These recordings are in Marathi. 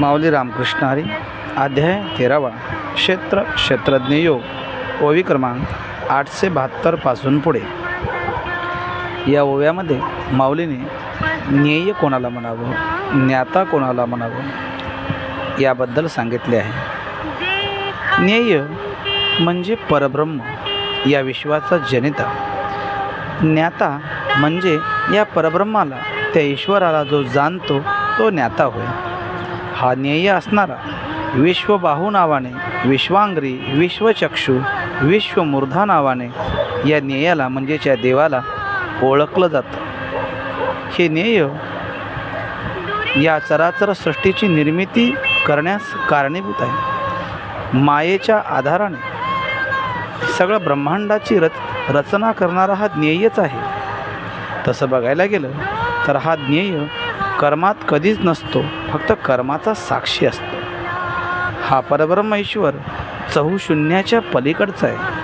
माऊली रामकृष्ण हरी. अध्याय तेरावा. क्षेत्र क्षेत्रज्ञ योग. ओवी क्रमांक आठशे बहात्तरपासून पुढे. या ओव्यामध्ये माऊलीने ज्ञेय कोणाला म्हणावं? ज्ञाता कोणाला म्हणावं? याबद्दल सांगितले आहे. ज्ञेय म्हणजे परब्रह्म या विश्वाचा जनिता. ज्ञाता म्हणजे या परब्रह्माला त्या ईश्वराला जो जाणतो तो ज्ञाता होय. हा ज्ञेय असणारा. विश्वबाहू नावाने विश्वांग्री विश्वचक्षू विश्वमूर्धा नावाने या ज्ञेयाला म्हणजेच या देवाला ओळखलं जातं. हे ज्ञेय या चराचर सृष्टीची निर्मिती करण्यास कारणीभूत आहे. मायेच्या आधाराने सगळं ब्रह्मांडाची रच रचना करणारा हा ज्ञेयच आहे. तसं बघायला गेलं तर हा ज्ञेय कर्मात कधीच नसतो फक्त कर्माचा साक्षी असतो. हा परब्रह्म ईश्वर चहूशून्याच्या पलीकडचा आहे.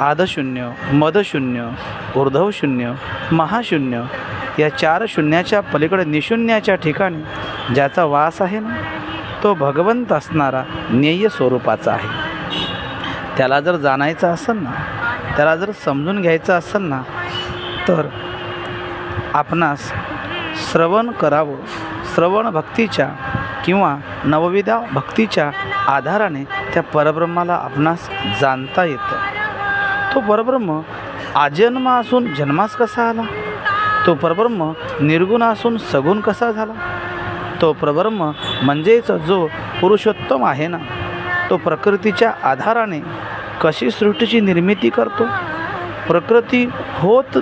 आदशून्य मदशून्य ऊर्धवशून्य महाशून्य या चार शून्याच्या पलीकडे निशून्याच्या ठिकाणी ज्याचा वास आहे ना तो भगवंत असणारा ज्ञेय स्वरूपाचा आहे. त्याला जर जाणायचं असेल ना त्याला जर समजून घ्यायचं असेल ना तर आपणास श्रवण करावं. श्रवण भक्तीच्या किंवा नवविधा भक्तीच्या आधाराने त्या परब्रह्माला आपणास जाणता येतं. तो परब्रह्म आजन्म असून जन्मास कसा आला? तो परब्रह्म निर्गुण असून सगुण कसा झाला? तो परब्रह्म म्हणजेच जो पुरुषोत्तम आहे ना तो प्रकृतीच्या आधाराने कशी सृष्टीची निर्मिती करतो? प्रकृती होत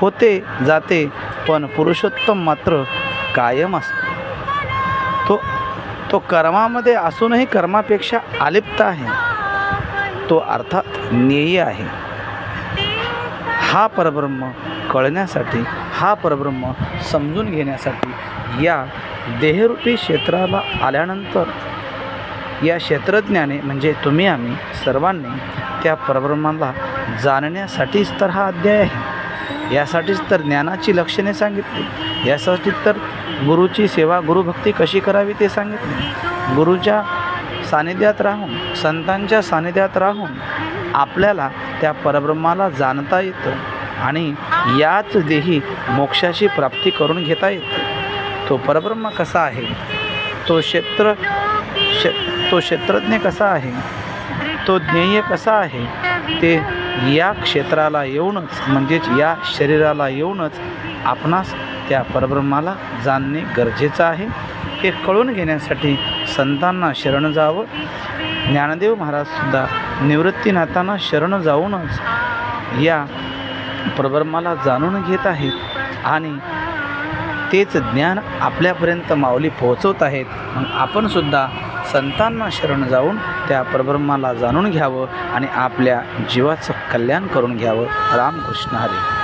होते जाते पण पुरुषोत्तम मात्र कायम असतो. तो तो कर्मामध्ये असूनही कर्मापेक्षा आलिप्त आहे. तो अर्थात ज्ञेय आहे. हा परब्रह्म कळण्यासाठी हा परब्रह्म समजून घेण्यासाठी या देहरूपी क्षेत्राला आल्यानंतर या क्षेत्रज्ञाने म्हणजे तुम्ही आम्ही सर्वांनी त्या परब्रह्माला जाणण्यासाठीच तर हा अध्याय आहे. यासाठीच तर ज्ञानाची लक्षणे सांगितली. यासाठी तर गुरुची सेवा गुरुभक्ती कशी करावी ते सांगितले. गुरुच्या सानिध्यात राहून संतांच्या सानिध्यात राहून आपल्याला त्या परब्रह्माला जाणता येतं आणि याच देही मोक्षाची प्राप्ती करून घेता येते. तो परब्रह्म कसा आहे? तो क्षेत्र क्ष तो क्षेत्रज्ञ कसा आहे? तो ज्ञेय कसा आहे? ते या क्षेत्राला येऊनच म्हणजेच या शरीराला येऊनच आपणास त्या परब्रह्माला जाणणे गरजेचं आहे. हे कळून घेण्यासाठी संतांना शरण जावं. ज्ञानदेव महाराजसुद्धा निवृत्तीनाथांना शरण जाऊनच या परब्रह्माला जाणून घेत आहेत आणि तेच ज्ञान आपल्यापर्यंत माऊली पोहोचवत आहेत. मग आपणसुद्धा संतांना शरण जाऊन त्या परब्रह्माला जाणून घ्यावं आणि आपल्या जीवाचं कल्याण करून घ्यावं. रामकृष्ण हरी.